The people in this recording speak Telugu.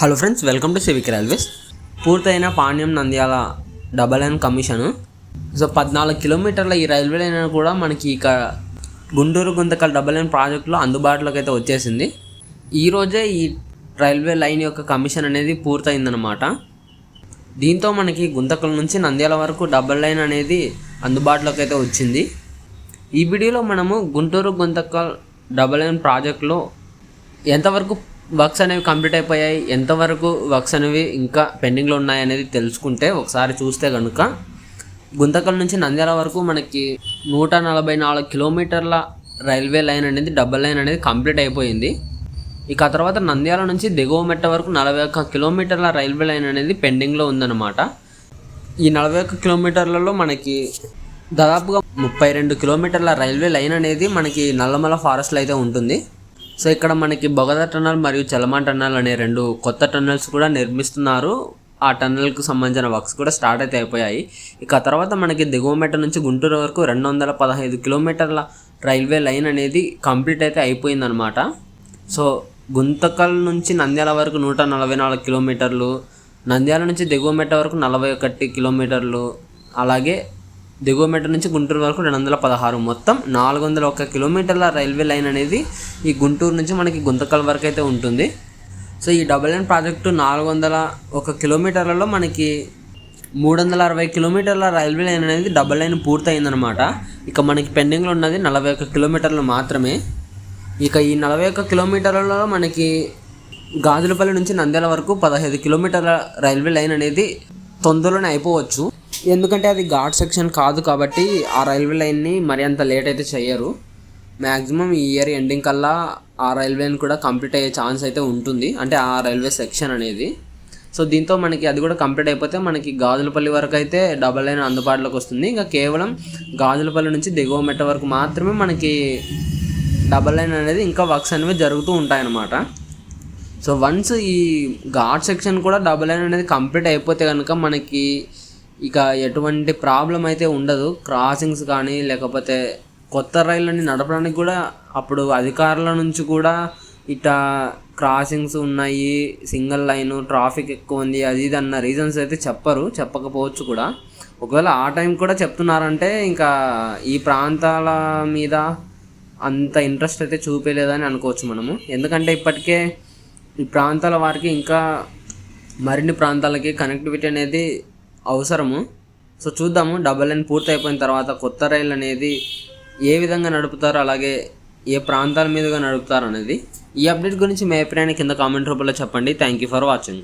Hello friends welcome to civic railways పూర్తయిన Panyam Nandyal double line commission so పద్నాలుగు కిలోమీటర్ల ఈ రైల్వే లైన్ కూడా మనకి ఇక గుంటూరు గుంతకల్ డబల్ లైన్ ప్రాజెక్టులో అందుబాటులోకి అయితే వచ్చేసింది. ఈరోజే ఈ రైల్వే లైన్ యొక్క కమిషన్ అనేది పూర్తయిందనమాట దీంతో మనకి గుంతకల్ నుంచి నంద్యాల వరకు డబల్ లైన్ అనేది అందుబాటులోకి అయితే వచ్చింది. ఈ వీడియోలో మనము గుంటూరు గుంతకల్ డబల్ లైన్ ప్రాజెక్టులో ఎంతవరకు వర్క్స్ అనేవి కంప్లీట్ అయిపోయాయి. ఎంతవరకు వర్క్స్ అనేవి ఇంకా పెండింగ్లో ఉన్నాయి అనేది తెలుసుకుంటే ఒకసారి చూస్తే కనుక గుంతకల్ నుంచి నంద్యాల వరకు మనకి నూట నలభై నాలుగు కిలోమీటర్ల రైల్వే లైన్ అనేది డబల్ లైన్ అనేది కంప్లీట్ అయిపోయింది. ఇక ఆ తర్వాత నంద్యాల నుంచి దిగువ మెట్ట వరకు నలభై ఒక్క కిలోమీటర్ల రైల్వే లైన్ అనేది పెండింగ్లో ఉందన్నమాట. ఈ నలభై ఒక్క కిలోమీటర్లలో మనకి దాదాపుగా ముప్పై రెండు కిలోమీటర్ల రైల్వే లైన్ అనేది మనకి నల్లమల ఫారెస్ట్లో అయితే ఉంటుంది. సో ఇక్కడ మనకి బొగద టన్నల్ మరియు చలమా టన్నల్ అనే రెండు కొత్త టన్నల్స్ కూడా నిర్మిస్తున్నారు. ఆ టన్నల్కి సంబంధించిన వర్క్స్ కూడా స్టార్ట్ అయితే అయిపోయాయి. ఇక తర్వాత మనకి దిగువ నుంచి గుంటూరు వరకు రెండు వందల పదహైదు కిలోమీటర్ల రైల్వే లైన్ అనేది కంప్లీట్ అయితే అయిపోయిందనమాట సో గుంతకల్ నుంచి నంద్యాల వరకు నూట నలభై నాలుగు కిలోమీటర్లు నంద్యాల నుంచి దిగువ వరకు నలభై ఒకటి కిలోమీటర్లు అలాగే దిగువ మెట్ట నుంచి గుంటూరు వరకు రెండు వందల పదహారు. మొత్తం నాలుగు వందల ఒక్క కిలోమీటర్ల రైల్వే లైన్ అనేది ఈ గుంటూరు నుంచి మనకి గుంతకల్ వరకు అయితే ఉంటుంది. సో ఈ డబల్ లైన్ ప్రాజెక్టు నాలుగు వందల ఒక కిలోమీటర్లలో మనకి మూడు వందల అరవై కిలోమీటర్ల రైల్వే లైన్ అనేది డబల్ లైన్ పూర్తయిందనమాట ఇక మనకి పెండింగ్లో ఉన్నది నలభై ఒక్క కిలోమీటర్లు మాత్రమే. ఇక ఈ నలభై ఒక్క కిలోమీటర్లలో మనకి గాజులపల్లి నుంచి నంద్యాల వరకు పదహైదు కిలోమీటర్ల రైల్వే లైన్ అనేది తొందరలోనే అయిపోవచ్చు. ఎందుకంటే అది ఘాట్ సెక్షన్ కాదు కాబట్టి ఆ రైల్వే లైన్ని మరి అంత లేట్ అయితే చేయరు మ్యాక్సిమం ఈ ఇయర్ ఎండింగ్ కల్లా ఆ రైల్వేని కూడా కంప్లీట్ అయ్యే ఛాన్స్ అయితే ఉంటుంది. అంటే ఆ రైల్వే సెక్షన్ అనేది. సో దీంతో మనకి అది కూడా కంప్లీట్ అయిపోతే మనకి గాజులపల్లి వరకు అయితే డబల్ లైన్ అందుబాటులోకి వస్తుంది. ఇంకా కేవలం గాజులపల్లి నుంచి దిగువ మెట్ట వరకు మాత్రమే మనకి డబల్ లైన్ అనేది ఇంకా వర్క్స్ అనేవి జరుగుతూ ఉంటాయన్నమాట. సో వన్స్ ఈ ఘాట్ సెక్షన్ కూడా డబల్ లైన్ అనేది కంప్లీట్ అయిపోతే కనుక మనకి ఇక ఎటువంటి ప్రాబ్లం అయితే ఉండదు. క్రాసింగ్స్ కానీ లేకపోతే కొత్త రైళ్ళని నడపడానికి కూడా అప్పుడు అధికారుల నుంచి కూడా ఇట్లా క్రాసింగ్స్ ఉన్నాయి సింగిల్ లైన్ ట్రాఫిక్ ఎక్కువ ఉంది అది ఇది అన్న రీజన్స్ అయితే చెప్పరు చెప్పకపోవచ్చు కూడా. ఒకవేళ ఆ టైం కూడా చెప్తున్నారంటే ఇంకా ఈ ప్రాంతాల మీద అంత ఇంట్రెస్ట్ అయితే చూపేలేదని అనుకోవచ్చు మనము. ఎందుకంటే ఇప్పటికే ఈ ప్రాంతాల వారికి ఇంకా మరిన్ని ప్రాంతాలకి కనెక్టివిటీ అనేది అవసరము. సో చూద్దాము డబల్ లైన్ పూర్తి అయిపోయిన తర్వాత కొత్త రైలు అనేది ఏ విధంగా నడుపుతారో అలాగే ఏ ప్రాంతాల మీదుగా నడుపుతారు అనేది ఈ అప్డేట్ గురించి మీ అభిప్రాయాన్ని కింద కామెంట్ రూపంలో చెప్పండి. Thank you for watching